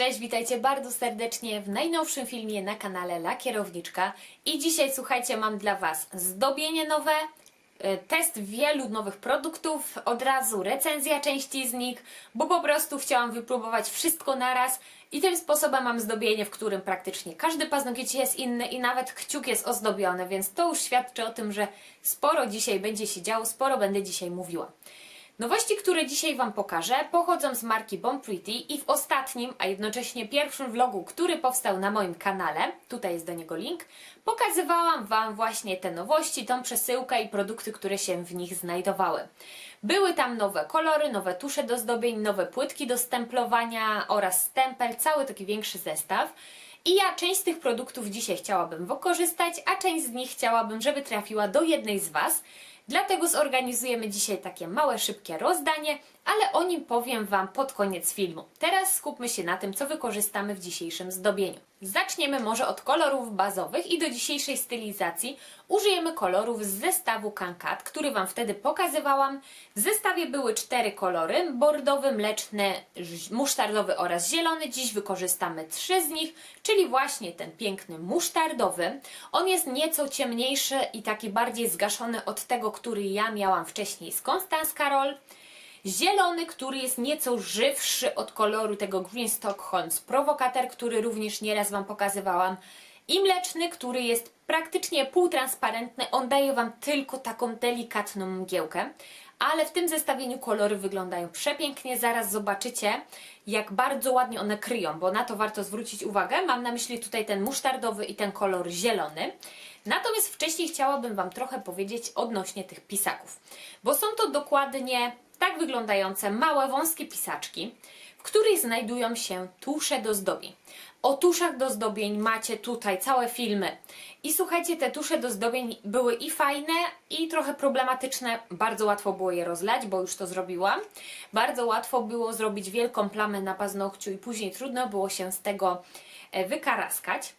Cześć, witajcie bardzo serdecznie w najnowszym filmie na kanale La Kierowniczka. I dzisiaj, słuchajcie, mam dla Was zdobienie nowe, y, test wielu nowych produktów, od razu recenzja części z nich, bo po prostu chciałam wypróbować wszystko naraz i tym sposobem mam zdobienie, w którym praktycznie każdy paznokieć jest inny i nawet kciuk jest ozdobiony, więc to już świadczy o tym, że sporo dzisiaj będzie się działo, sporo będę dzisiaj mówiła. Nowości, które dzisiaj Wam pokażę, pochodzą z marki Bon Pretty i w ostatnim, a jednocześnie pierwszym vlogu, który powstał na moim kanale, tutaj jest do niego link, pokazywałam Wam właśnie te nowości, tą przesyłkę i produkty, które się w nich znajdowały. Były tam nowe kolory, nowe tusze do zdobień, nowe płytki do stemplowania oraz stempel, cały taki większy zestaw. I ja część z tych produktów dzisiaj chciałabym wykorzystać, a część z nich chciałabym, żeby trafiła do jednej z Was. Dlatego zorganizujemy dzisiaj takie małe, szybkie rozdanie, ale o nim powiem Wam pod koniec filmu. Teraz skupmy się na tym, co wykorzystamy w dzisiejszym zdobieniu. Zaczniemy może od kolorów bazowych i do dzisiejszej stylizacji użyjemy kolorów z zestawu Kankat, który Wam wtedy pokazywałam. W zestawie były cztery kolory, bordowy, mleczny, musztardowy oraz zielony. Dziś wykorzystamy trzy z nich, czyli właśnie ten piękny musztardowy. On jest nieco ciemniejszy i taki bardziej zgaszony od tego, który ja miałam wcześniej z Constance Carol. Zielony, który jest nieco żywszy od koloru tego Green Stockholms Provocateur, który również nieraz Wam pokazywałam. I mleczny, który jest praktycznie półtransparentny. On daje Wam tylko taką delikatną mgiełkę. Ale w tym zestawieniu kolory wyglądają przepięknie. Zaraz zobaczycie, jak bardzo ładnie one kryją, bo na to warto zwrócić uwagę. Mam na myśli tutaj ten musztardowy i ten kolor zielony. Natomiast wcześniej chciałabym Wam trochę powiedzieć odnośnie tych pisaków, bo są to dokładnie tak wyglądające małe, wąskie pisaczki, w których znajdują się tusze do zdobień. O tuszach do zdobień macie tutaj całe filmy. I słuchajcie, te tusze do zdobień były i fajne, i trochę problematyczne. Bardzo łatwo było je rozlać, bo już to zrobiłam. Bardzo łatwo było zrobić wielką plamę na paznokciu i później trudno było się z tego e, wykaraskać.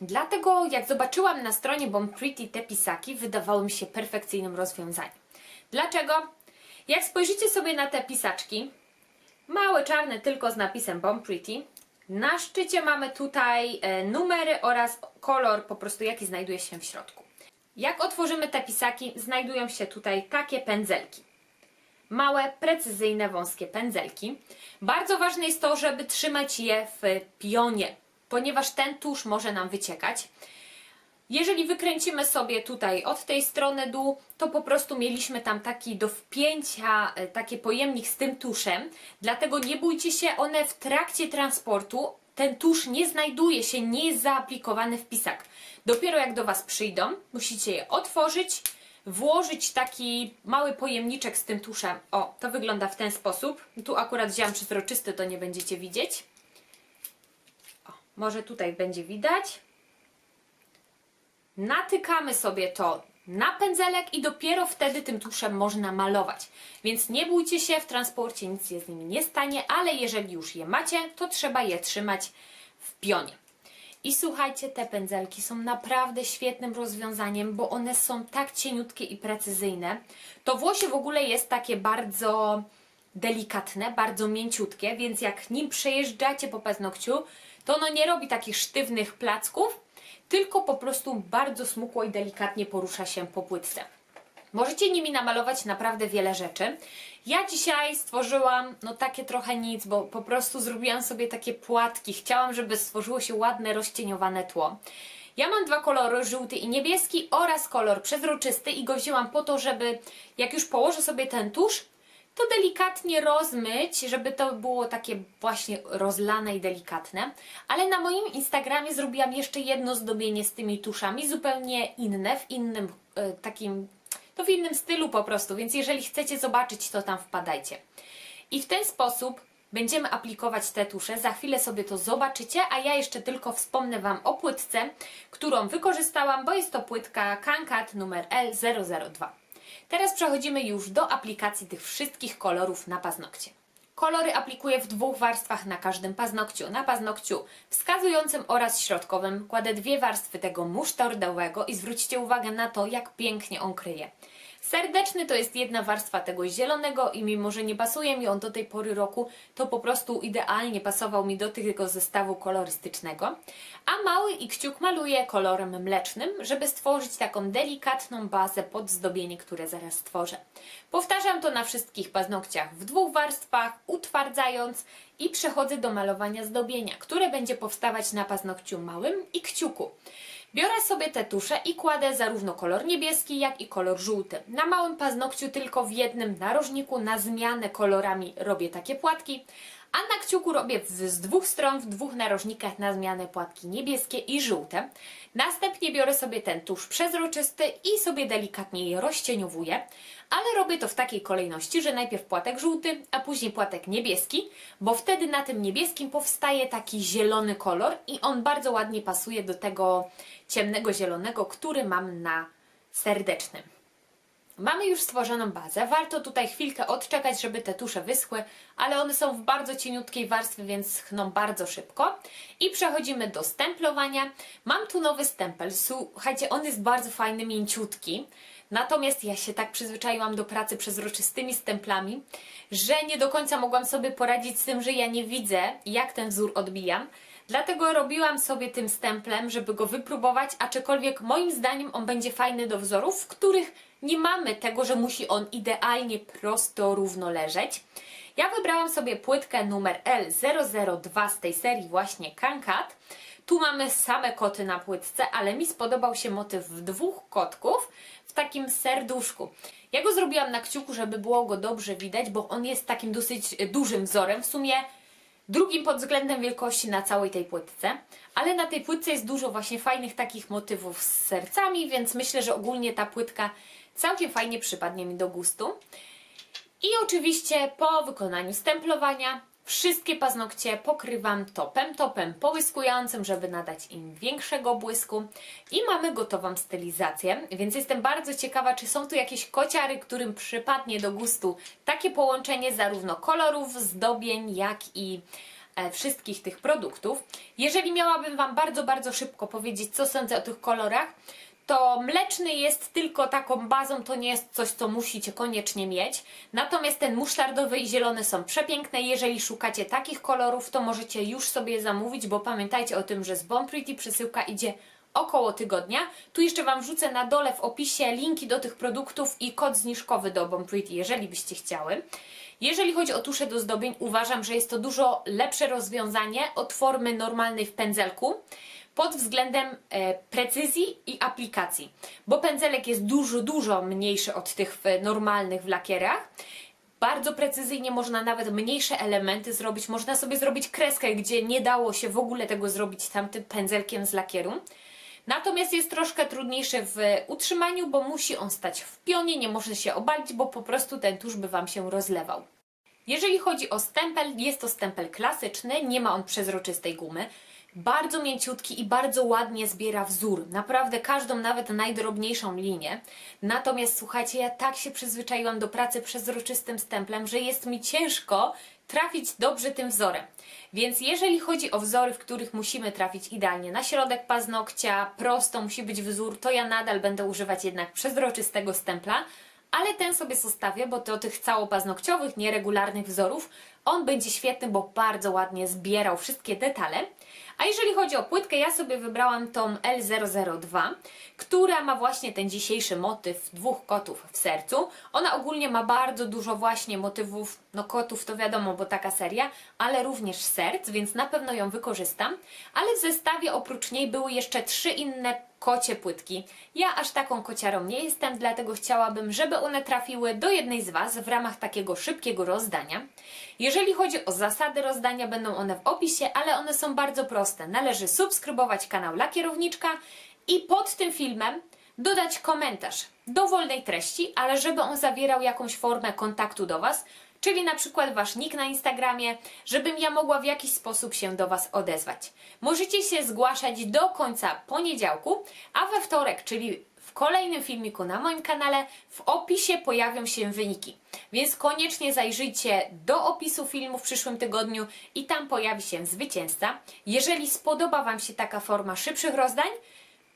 Dlatego jak zobaczyłam na stronie Bon Pretty te pisaki, wydawały mi się perfekcyjnym rozwiązaniem. Dlaczego? Jak spojrzycie sobie na te pisaczki, małe czarne tylko z napisem Bon Pretty, na szczycie mamy tutaj e, numery oraz kolor po prostu jaki znajduje się w środku. Jak otworzymy te pisaki, znajdują się tutaj takie pędzelki małe, precyzyjne, wąskie pędzelki. Bardzo ważne jest to, żeby trzymać je w pionie, ponieważ ten tusz może nam wyciekać. Jeżeli wykręcimy sobie tutaj od tej strony dół, to po prostu mieliśmy tam taki do wpięcia, e, taki pojemnik z tym tuszem. Dlatego nie bójcie się, one w trakcie transportu, ten tusz nie znajduje się, nie jest zaaplikowany w pisak. Dopiero jak do Was przyjdą, musicie je otworzyć, włożyć taki mały pojemniczek z tym tuszem. O, to wygląda w ten sposób. Tu akurat wziąłam przezroczysty, to nie będziecie widzieć. O, może tutaj będzie widać natykamy sobie to na pędzelek i dopiero wtedy tym tuszem można malować. Więc nie bójcie się, w transporcie nic się z nimi nie stanie, ale jeżeli już je macie, to trzeba je trzymać w pionie. I słuchajcie, te pędzelki są naprawdę świetnym rozwiązaniem, bo one są tak cieniutkie i precyzyjne. To włosie w ogóle jest takie bardzo delikatne, bardzo mięciutkie, więc jak nim przejeżdżacie po paznokciu, to ono nie robi takich sztywnych placków, tylko po prostu bardzo smukło i delikatnie porusza się po płytce. Możecie nimi namalować naprawdę wiele rzeczy. Ja dzisiaj stworzyłam no takie trochę nic, bo po prostu zrobiłam sobie takie płatki. Chciałam, żeby stworzyło się ładne, rozcieniowane tło. Ja mam dwa kolory, żółty i niebieski oraz kolor przezroczysty i go wzięłam po to, żeby jak już położę sobie ten tusz, to delikatnie rozmyć, żeby to było takie właśnie rozlane i delikatne. Ale na moim Instagramie zrobiłam jeszcze jedno zdobienie z tymi tuszami, zupełnie inne, w innym e, takim, to w innym stylu po prostu, więc jeżeli chcecie zobaczyć, to tam wpadajcie. I w ten sposób będziemy aplikować te tusze. Za chwilę sobie to zobaczycie, a ja jeszcze tylko wspomnę Wam o płytce, którą wykorzystałam, bo jest to płytka Kankat numer L002. Teraz przechodzimy już do aplikacji tych wszystkich kolorów na paznokcie. Kolory aplikuję w dwóch warstwach na każdym paznokciu. Na paznokciu wskazującym oraz środkowym kładę dwie warstwy tego musztardowego i zwróćcie uwagę na to, jak pięknie on kryje. Serdeczny to jest jedna warstwa tego zielonego i mimo, że nie pasuje mi on do tej pory roku, to po prostu idealnie pasował mi do tego zestawu kolorystycznego. A mały i kciuk maluję kolorem mlecznym, żeby stworzyć taką delikatną bazę pod zdobienie, które zaraz stworzę. Powtarzam to na wszystkich paznokciach w dwóch warstwach, utwardzając i przechodzę do malowania zdobienia, które będzie powstawać na paznokciu małym i kciuku. Biorę sobie te tusze i kładę zarówno kolor niebieski, jak i kolor żółty. Na małym paznokciu tylko w jednym narożniku na zmianę kolorami robię takie płatki, a na kciuku robię z dwóch stron, w dwóch narożnikach na zmianę płatki niebieskie i żółte. Następnie biorę sobie ten tusz przezroczysty i sobie delikatnie je rozcieniowuję, ale robię to w takiej kolejności, że najpierw płatek żółty, a później płatek niebieski, bo wtedy na tym niebieskim powstaje taki zielony kolor i on bardzo ładnie pasuje do tego ciemnego zielonego, który mam na serdecznym. Mamy już stworzoną bazę. Warto tutaj chwilkę odczekać, żeby te tusze wyschły, ale one są w bardzo cieniutkiej warstwie, więc schną bardzo szybko. I przechodzimy do stemplowania. Mam tu nowy stempel. Słuchajcie, on jest bardzo fajny, mięciutki. Natomiast ja się tak przyzwyczaiłam do pracy przezroczystymi stemplami, że nie do końca mogłam sobie poradzić z tym, że ja nie widzę, jak ten wzór odbijam. Dlatego robiłam sobie tym stemplem, żeby go wypróbować, aczkolwiek moim zdaniem on będzie fajny do wzorów, w których nie mamy tego, że musi on idealnie prosto, równo leżeć. Ja wybrałam sobie płytkę numer L002 z tej serii właśnie Kankat. Tu mamy same koty na płytce, ale mi spodobał się motyw dwóch kotków takim serduszku. Ja go zrobiłam na kciuku, żeby było go dobrze widać, bo on jest takim dosyć dużym wzorem. W sumie drugim pod względem wielkości na całej tej płytce, ale na tej płytce jest dużo właśnie fajnych takich motywów z sercami, więc myślę, że ogólnie ta płytka całkiem fajnie przypadnie mi do gustu. I oczywiście po wykonaniu stemplowania wszystkie paznokcie pokrywam topem, topem połyskującym, żeby nadać im większego błysku i mamy gotową stylizację, więc jestem bardzo ciekawa, czy są tu jakieś kociary, którym przypadnie do gustu takie połączenie zarówno kolorów, zdobień, jak i e, wszystkich tych produktów. Jeżeli miałabym Wam bardzo, bardzo szybko powiedzieć, co sądzę o tych kolorach, to mleczny jest tylko taką bazą, to nie jest coś, co musicie koniecznie mieć. Natomiast ten musztardowy i zielony są przepiękne. Jeżeli szukacie takich kolorów, to możecie już sobie zamówić, bo pamiętajcie o tym, że z Bon Pretty przesyłka idzie około tygodnia. Tu jeszcze Wam wrzucę na dole w opisie linki do tych produktów i kod zniżkowy do Bon Pretty, jeżeli byście chciały. Jeżeli chodzi o tusze do zdobień, uważam, że jest to dużo lepsze rozwiązanie od formy normalnej w pędzelku pod względem e, precyzji i aplikacji, bo pędzelek jest dużo, dużo mniejszy od tych w, normalnych w lakierach. Bardzo precyzyjnie można nawet mniejsze elementy zrobić. Można sobie zrobić kreskę, gdzie nie dało się w ogóle tego zrobić tamtym pędzelkiem z lakieru. Natomiast jest troszkę trudniejszy w utrzymaniu, bo musi on stać w pionie, nie może się obalić, bo po prostu ten tusz by Wam się rozlewał. Jeżeli chodzi o stempel, jest to stempel klasyczny, nie ma on przezroczystej gumy. Bardzo mięciutki i bardzo ładnie zbiera wzór. Naprawdę każdą, nawet najdrobniejszą linię. Natomiast słuchajcie, ja tak się przyzwyczaiłam do pracy przezroczystym stemplem, że jest mi ciężko trafić dobrze tym wzorem. Więc jeżeli chodzi o wzory, w których musimy trafić idealnie na środek paznokcia, prosto musi być wzór, to ja nadal będę używać jednak przezroczystego stempla, ale ten sobie zostawię, bo do tych całopaznokciowych, nieregularnych wzorów on będzie świetny, bo bardzo ładnie zbierał wszystkie detale. A jeżeli chodzi o płytkę, ja sobie wybrałam tą L002, która ma właśnie ten dzisiejszy motyw dwóch kotów w sercu. Ona ogólnie ma bardzo dużo właśnie motywów, no kotów to wiadomo, bo taka seria, ale również serc, więc na pewno ją wykorzystam. Ale w zestawie oprócz niej były jeszcze trzy inne kocie płytki. Ja aż taką kociarą nie jestem, dlatego chciałabym, żeby one trafiły do jednej z Was w ramach takiego szybkiego rozdania. Jeżeli chodzi o zasady rozdania, będą one w opisie, ale one są bardzo proste. Należy subskrybować kanał Lakierowniczka i pod tym filmem dodać komentarz dowolnej treści, ale żeby on zawierał jakąś formę kontaktu do Was, czyli na przykład Wasz nick na Instagramie, żebym ja mogła w jakiś sposób się do Was odezwać. Możecie się zgłaszać do końca poniedziałku, a we wtorek, czyli w kolejnym filmiku na moim kanale w opisie pojawią się wyniki. Więc koniecznie zajrzyjcie do opisu filmu w przyszłym tygodniu i tam pojawi się zwycięzca. Jeżeli spodoba Wam się taka forma szybszych rozdań,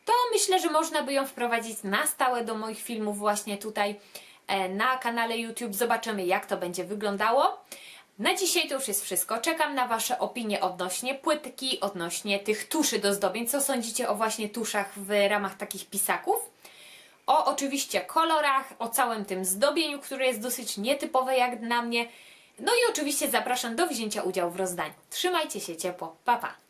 to myślę, że można by ją wprowadzić na stałe do moich filmów właśnie tutaj na kanale YouTube. Zobaczymy, jak to będzie wyglądało. Na dzisiaj to już jest wszystko. Czekam na Wasze opinie odnośnie płytki, odnośnie tych tuszy do zdobień. Co sądzicie o właśnie tuszach w ramach takich pisaków? O oczywiście kolorach, o całym tym zdobieniu, które jest dosyć nietypowe jak dla mnie. No i oczywiście zapraszam do wzięcia udziału w rozdaniu. Trzymajcie się ciepło. Pa, pa!